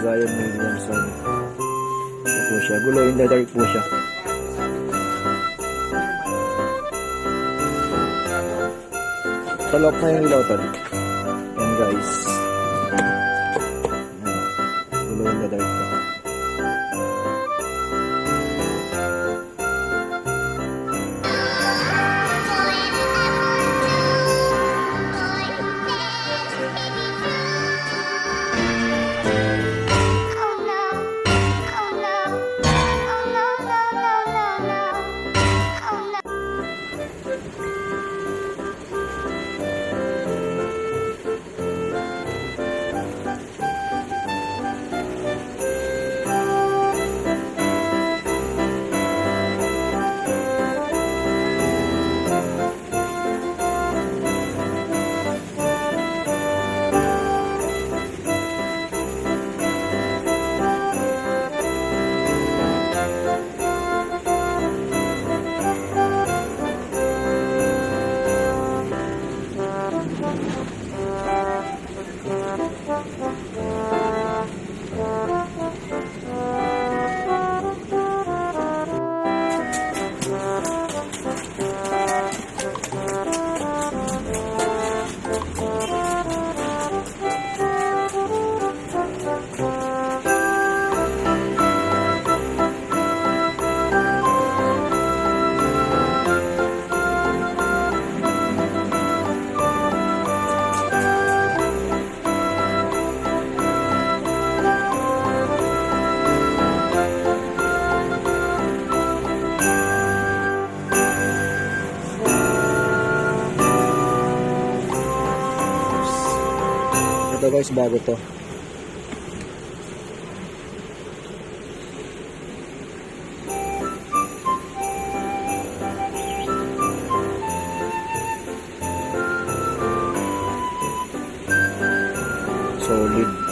Zion Williamson. Ito po siya. Glow in the dark po siya. Talok na yung ilaw tol. Yan guys. Guys, bago to. Solid.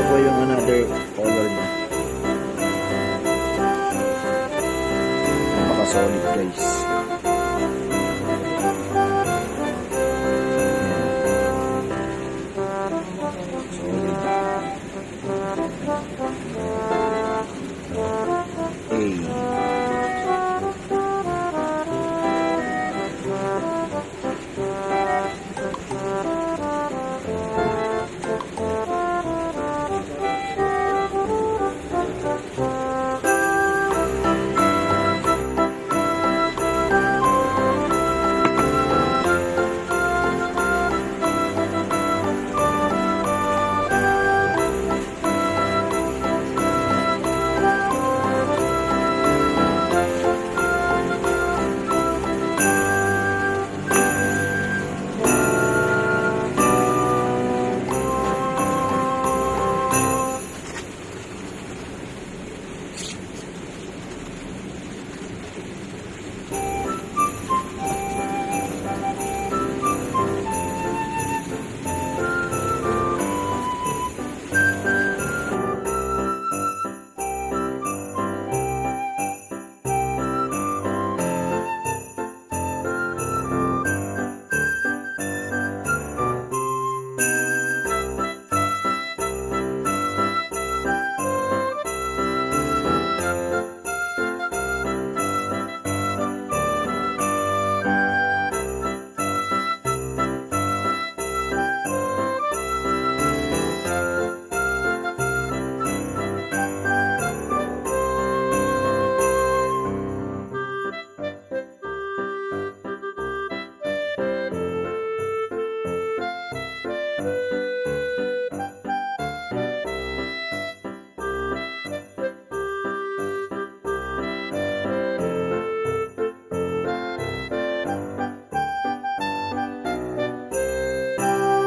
Ito po yung another color niya. Napaka-solid guys.